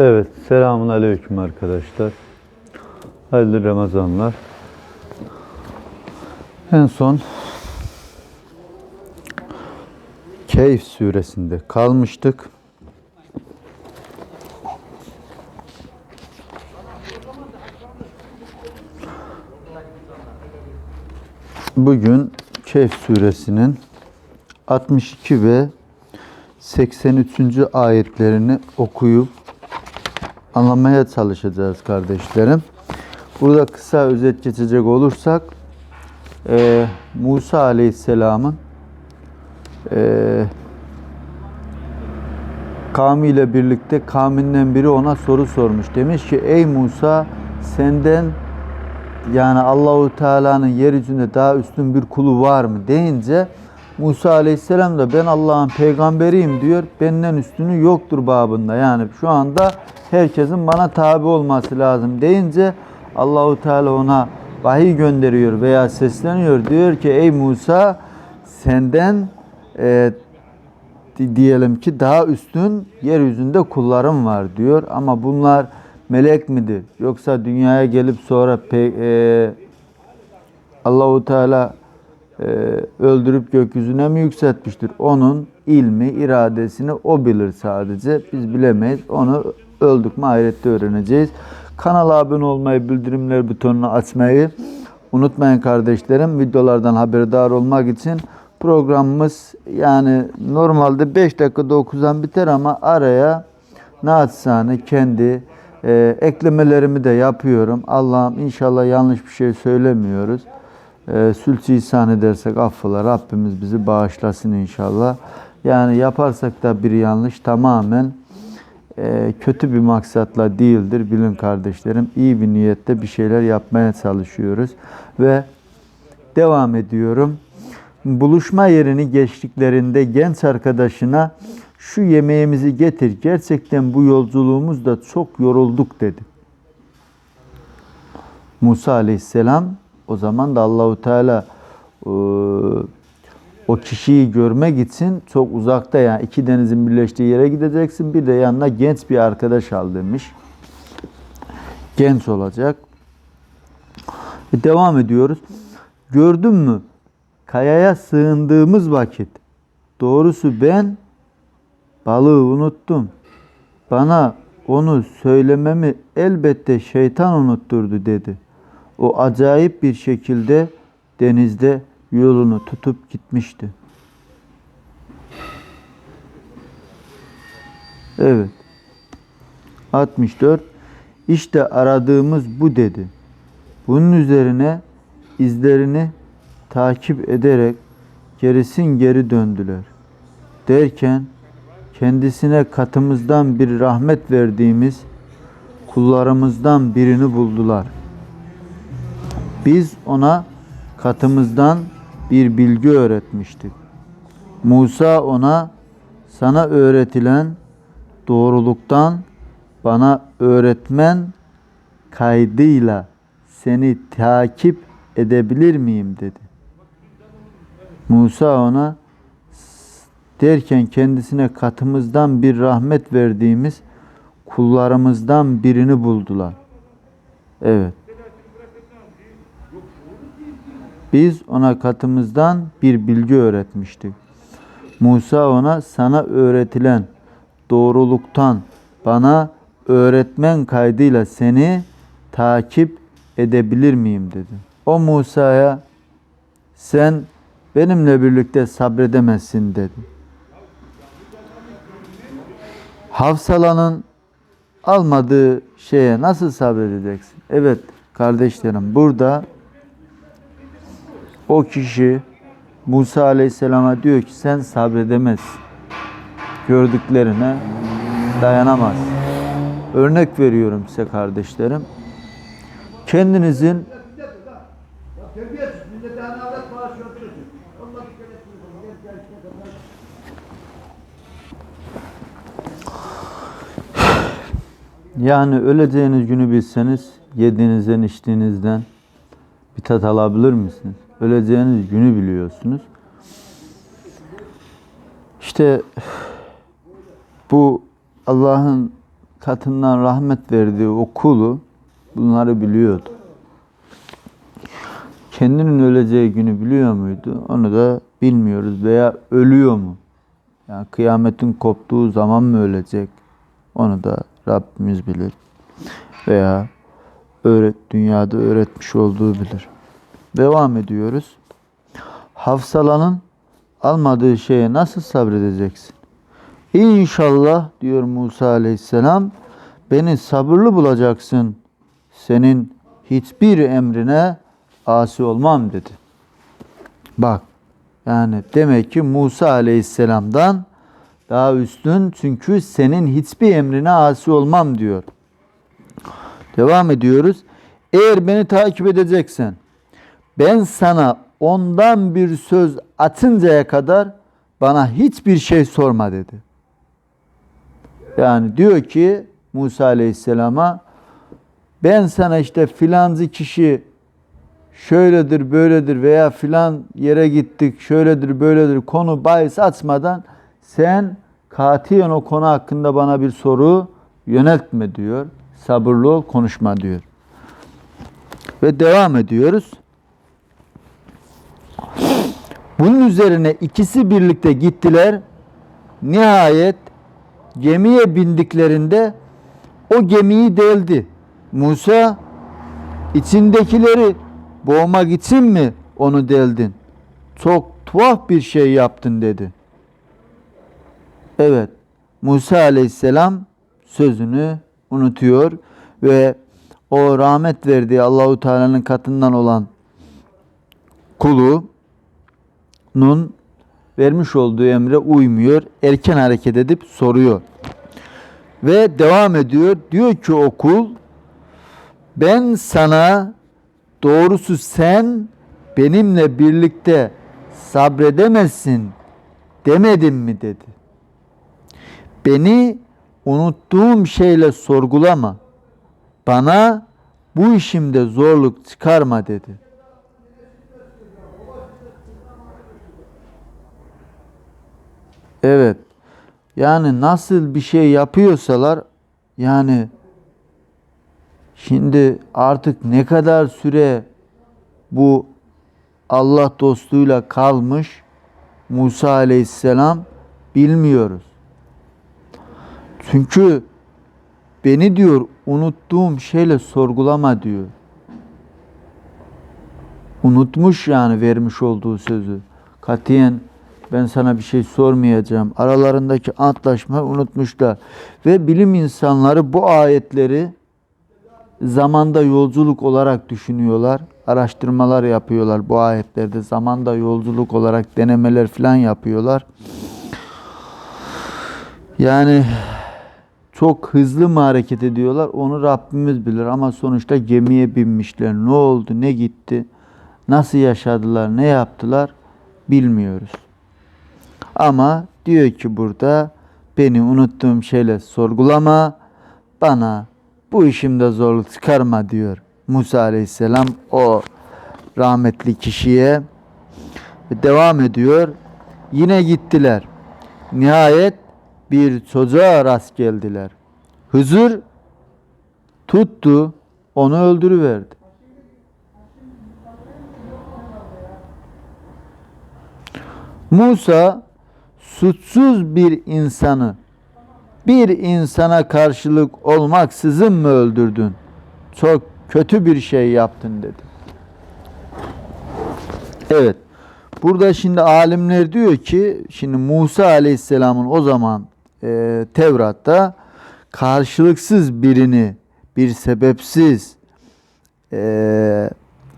Evet, selamun aleyküm arkadaşlar. Hayırlı Ramazanlar. En son Keyif suresinde kalmıştık. Bugün Kehf suresinin 62 ve 83. ayetlerini okuyup anlamaya çalışacağız kardeşlerim. Burada kısa özet geçecek olursak e, Musa Aleyhisselam'ın e, kavmiyle birlikte kavminden biri ona soru sormuş. Demiş ki ey Musa senden yani Allahu Teala'nın yeryüzünde daha üstün bir kulu var mı deyince Musa Aleyhisselam da ben Allah'ın peygamberiyim diyor. Benden üstünü yoktur babında. Yani şu anda herkesin bana tabi olması lazım deyince Allahu Teala ona vahiy gönderiyor veya sesleniyor. Diyor ki ey Musa senden e, di- diyelim ki daha üstün yeryüzünde kullarım var diyor. Ama bunlar melek midir? Yoksa dünyaya gelip sonra pe- e, Allahu Teala öldürüp gökyüzüne mi yükseltmiştir? Onun ilmi, iradesini o bilir sadece. Biz bilemeyiz. Onu öldük mü ahirette öğreneceğiz. Kanala abone olmayı, bildirimler butonunu açmayı unutmayın kardeşlerim. Videolardan haberdar olmak için programımız yani normalde 5 dakikada okusan biter ama araya naçizane kendi e, eklemelerimi de yapıyorum. Allah'ım inşallah yanlış bir şey söylemiyoruz. E, sülçü ihsan edersek affola Rabbimiz bizi bağışlasın inşallah. Yani yaparsak da bir yanlış tamamen e, kötü bir maksatla değildir bilin kardeşlerim. İyi bir niyette bir şeyler yapmaya çalışıyoruz ve devam ediyorum. Buluşma yerini geçtiklerinde genç arkadaşına şu yemeğimizi getir. Gerçekten bu yolculuğumuzda çok yorulduk dedi. Musa Aleyhisselam o zaman da Allahu Teala e, o kişiyi görmek için çok uzakta yani iki denizin birleştiği yere gideceksin. Bir de yanına genç bir arkadaş al demiş. Genç olacak. E, devam ediyoruz. Gördün mü? Kayaya sığındığımız vakit doğrusu ben balığı unuttum. Bana onu söylememi elbette şeytan unutturdu dedi. O acayip bir şekilde denizde yolunu tutup gitmişti. Evet. 64. İşte aradığımız bu dedi. Bunun üzerine izlerini takip ederek gerisin geri döndüler. Derken kendisine katımızdan bir rahmet verdiğimiz kullarımızdan birini buldular. Biz ona katımızdan bir bilgi öğretmiştik. Musa ona sana öğretilen doğruluktan bana öğretmen kaydıyla seni takip edebilir miyim dedi. Musa ona derken kendisine katımızdan bir rahmet verdiğimiz kullarımızdan birini buldular. Evet. Biz ona katımızdan bir bilgi öğretmiştik. Musa ona sana öğretilen doğruluktan bana öğretmen kaydıyla seni takip edebilir miyim dedi. O Musa'ya sen benimle birlikte sabredemezsin dedi. Havsalanın almadığı şeye nasıl sabredeceksin? Evet kardeşlerim burada o kişi Musa Aleyhisselam'a diyor ki sen sabredemezsin. Gördüklerine dayanamaz. Örnek veriyorum size kardeşlerim. Kendinizin. Yani öleceğiniz günü bilseniz yediğinizden içtiğinizden bir tat alabilir misiniz? Öleceğiniz günü biliyorsunuz. İşte bu Allah'ın katından rahmet verdiği o kulu bunları biliyordu. Kendinin öleceği günü biliyor muydu? Onu da bilmiyoruz veya ölüyor mu? Yani kıyametin koptuğu zaman mı ölecek? Onu da Rabbimiz bilir. Veya öğret, dünyada öğretmiş olduğu bilir. Devam ediyoruz. Hafsalanın almadığı şeye nasıl sabredeceksin? İnşallah diyor Musa aleyhisselam beni sabırlı bulacaksın. Senin hiçbir emrine asi olmam dedi. Bak yani demek ki Musa aleyhisselamdan daha üstün çünkü senin hiçbir emrine asi olmam diyor. Devam ediyoruz. Eğer beni takip edeceksen ben sana ondan bir söz atıncaya kadar bana hiçbir şey sorma dedi. Yani diyor ki Musa Aleyhisselam'a ben sana işte filancı kişi şöyledir böyledir veya filan yere gittik şöyledir böyledir konu bahis açmadan sen katiyen o konu hakkında bana bir soru yöneltme diyor. Sabırlı ol konuşma diyor. Ve devam ediyoruz. Bunun üzerine ikisi birlikte gittiler. Nihayet gemiye bindiklerinde o gemiyi deldi. Musa içindekileri boğmak için mi onu deldin? Çok tuhaf bir şey yaptın dedi. Evet. Musa aleyhisselam sözünü unutuyor ve o rahmet verdiği Allahu Teala'nın katından olan kulunun vermiş olduğu emre uymuyor. Erken hareket edip soruyor. Ve devam ediyor. Diyor ki o kul ben sana doğrusu sen benimle birlikte sabredemezsin demedim mi dedi. Beni unuttuğum şeyle sorgulama. Bana bu işimde zorluk çıkarma dedi. Evet. Yani nasıl bir şey yapıyorsalar yani şimdi artık ne kadar süre bu Allah dostluğuyla kalmış Musa aleyhisselam bilmiyoruz. Çünkü beni diyor unuttuğum şeyle sorgulama diyor. Unutmuş yani vermiş olduğu sözü. Katiyen ben sana bir şey sormayacağım. Aralarındaki antlaşma unutmuşlar. Ve bilim insanları bu ayetleri zamanda yolculuk olarak düşünüyorlar. Araştırmalar yapıyorlar bu ayetlerde. Zamanda yolculuk olarak denemeler falan yapıyorlar. Yani çok hızlı mı hareket ediyorlar onu Rabbimiz bilir ama sonuçta gemiye binmişler. Ne oldu, ne gitti, nasıl yaşadılar, ne yaptılar bilmiyoruz. Ama diyor ki burada beni unuttuğum şeyle sorgulama, bana bu işimde zorluk çıkarma diyor Musa Aleyhisselam o rahmetli kişiye. Devam ediyor. Yine gittiler. Nihayet bir çocuğa rast geldiler. Hızır tuttu, onu öldürüverdi. Musa suçsuz bir insanı bir insana karşılık olmaksızın mı öldürdün? Çok kötü bir şey yaptın dedi. Evet. Burada şimdi alimler diyor ki şimdi Musa Aleyhisselam'ın o zaman e, Tevrat'ta karşılıksız birini bir sebepsiz e,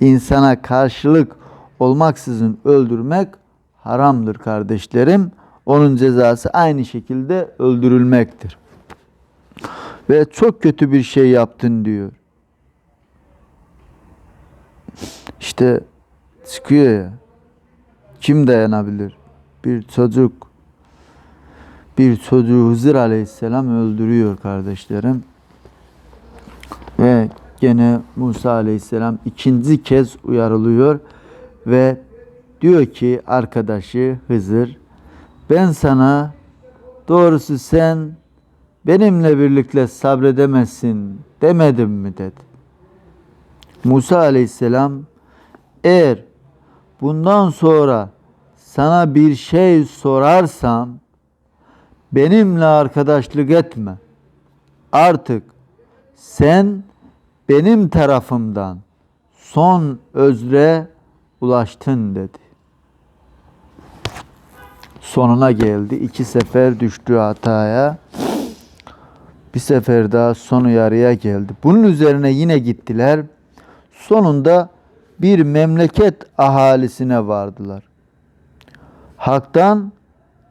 insana karşılık olmaksızın öldürmek haramdır kardeşlerim. Onun cezası aynı şekilde öldürülmektir. Ve çok kötü bir şey yaptın diyor. İşte çıkıyor ya. Kim dayanabilir? Bir çocuk bir çocuğu Hızır Aleyhisselam öldürüyor kardeşlerim. Ve gene Musa Aleyhisselam ikinci kez uyarılıyor ve diyor ki arkadaşı Hızır ben sana doğrusu sen benimle birlikte sabredemezsin demedim mi dedi. Musa aleyhisselam eğer bundan sonra sana bir şey sorarsam benimle arkadaşlık etme. Artık sen benim tarafımdan son özre ulaştın dedi. Sonuna geldi. İki sefer düştü hataya. Bir sefer daha sonu yarıya geldi. Bunun üzerine yine gittiler. Sonunda bir memleket ahalisine vardılar. Hak'tan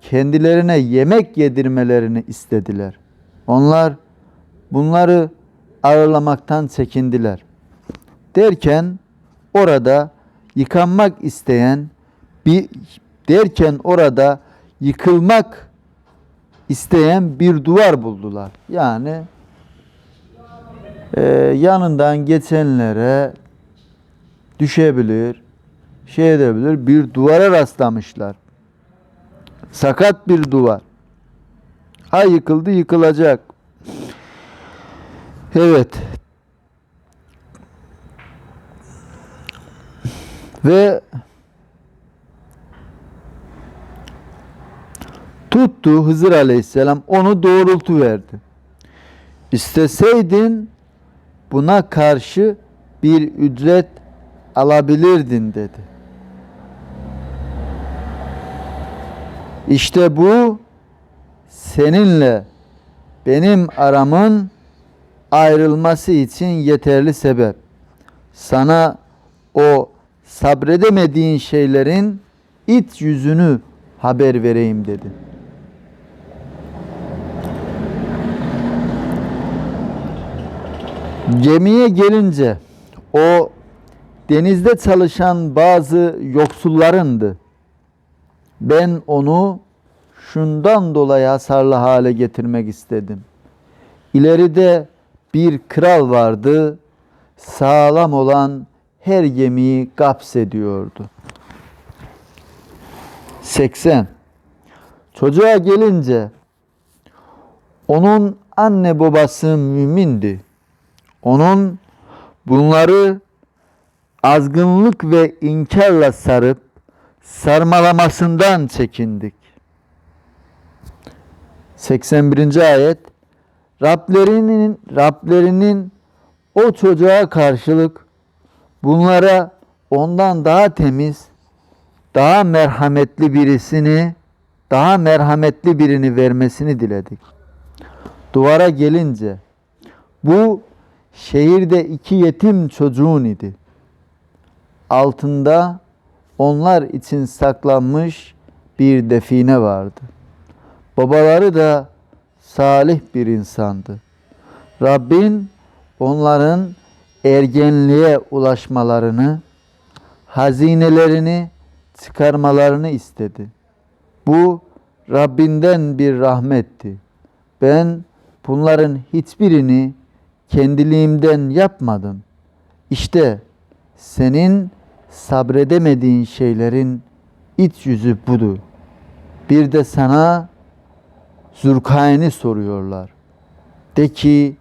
kendilerine yemek yedirmelerini istediler. Onlar bunları ağırlamaktan çekindiler. Derken orada yıkanmak isteyen bir derken orada yıkılmak isteyen bir duvar buldular. Yani e, yanından geçenlere düşebilir, şey edebilir bir duvara rastlamışlar. Sakat bir duvar. Ha yıkıldı yıkılacak. Evet. Ve tuttu Hızır Aleyhisselam onu doğrultu verdi. İsteseydin buna karşı bir ücret alabilirdin dedi. İşte bu seninle benim aramın ayrılması için yeterli sebep. Sana o sabredemediğin şeylerin iç yüzünü haber vereyim dedi. Gemiye gelince o denizde çalışan bazı yoksullarındı. Ben onu şundan dolayı hasarlı hale getirmek istedim. İleride bir kral vardı. Sağlam olan her gemiyi gapsediyordu. 80. Çocuğa gelince onun anne babası mümindi. Onun bunları azgınlık ve inkarla sarıp sarmalamasından çekindik. 81. ayet Rablerinin Rablerinin o çocuğa karşılık bunlara ondan daha temiz, daha merhametli birisini, daha merhametli birini vermesini diledik. Duvara gelince bu şehirde iki yetim çocuğun idi. Altında onlar için saklanmış bir define vardı. Babaları da salih bir insandı. Rabbin onların ergenliğe ulaşmalarını, hazinelerini çıkarmalarını istedi. Bu Rabbinden bir rahmetti. Ben bunların hiçbirini kendiliğimden yapmadım. İşte senin sabredemediğin şeylerin iç yüzü budur. Bir de sana Zülkayni soruyorlar. De ki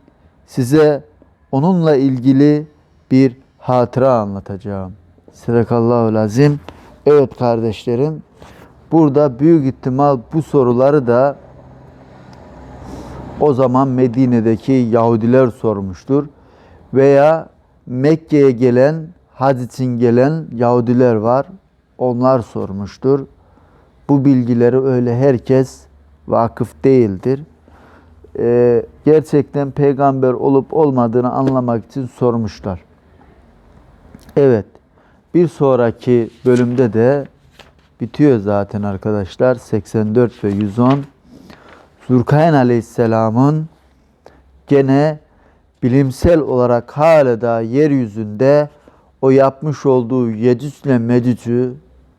size onunla ilgili bir hatıra anlatacağım. Sedakallahu lazim. Evet kardeşlerim. Burada büyük ihtimal bu soruları da o zaman Medine'deki Yahudiler sormuştur. Veya Mekke'ye gelen, hac gelen Yahudiler var. Onlar sormuştur. Bu bilgileri öyle herkes vakıf değildir. Ee, gerçekten peygamber olup olmadığını anlamak için sormuşlar. Evet. Bir sonraki bölümde de bitiyor zaten arkadaşlar. 84 ve 110 Zülkayn Aleyhisselam'ın gene bilimsel olarak hala da yeryüzünde o yapmış olduğu Yecüc Mecüc'ü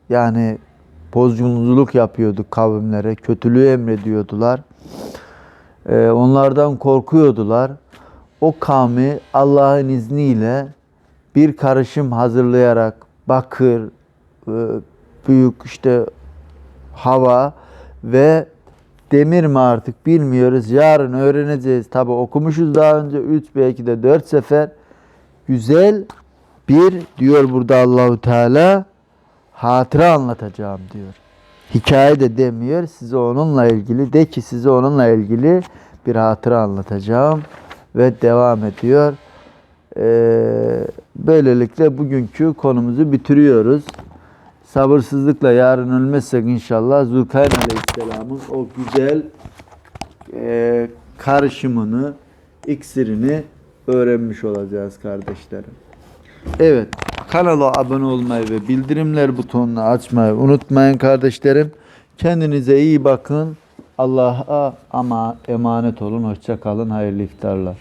yani bozgunculuk yapıyordu kavimlere, kötülüğü emrediyordular. Ee, onlardan korkuyordular. O kavmi Allah'ın izniyle bir karışım hazırlayarak bakır, e, büyük işte hava ve demir mi artık bilmiyoruz. Yarın öğreneceğiz. Tabi okumuşuz daha önce 3 belki de 4 sefer. Güzel bir diyor burada Allahu Teala hatıra anlatacağım diyor. Hikaye de demiyor. Size onunla ilgili de ki size onunla ilgili bir hatıra anlatacağım ve devam ediyor. Ee, böylelikle bugünkü konumuzu bitiriyoruz. Sabırsızlıkla yarın ölmezsek inşallah Zulkarneyn Aleyhisselam'ın o güzel e, karışımını, iksirini öğrenmiş olacağız kardeşlerim. Evet, kanala abone olmayı ve bildirimler butonunu açmayı unutmayın kardeşlerim. Kendinize iyi bakın. Allah'a ama emanet olun. Hoşça kalın. Hayırlı iftarlar.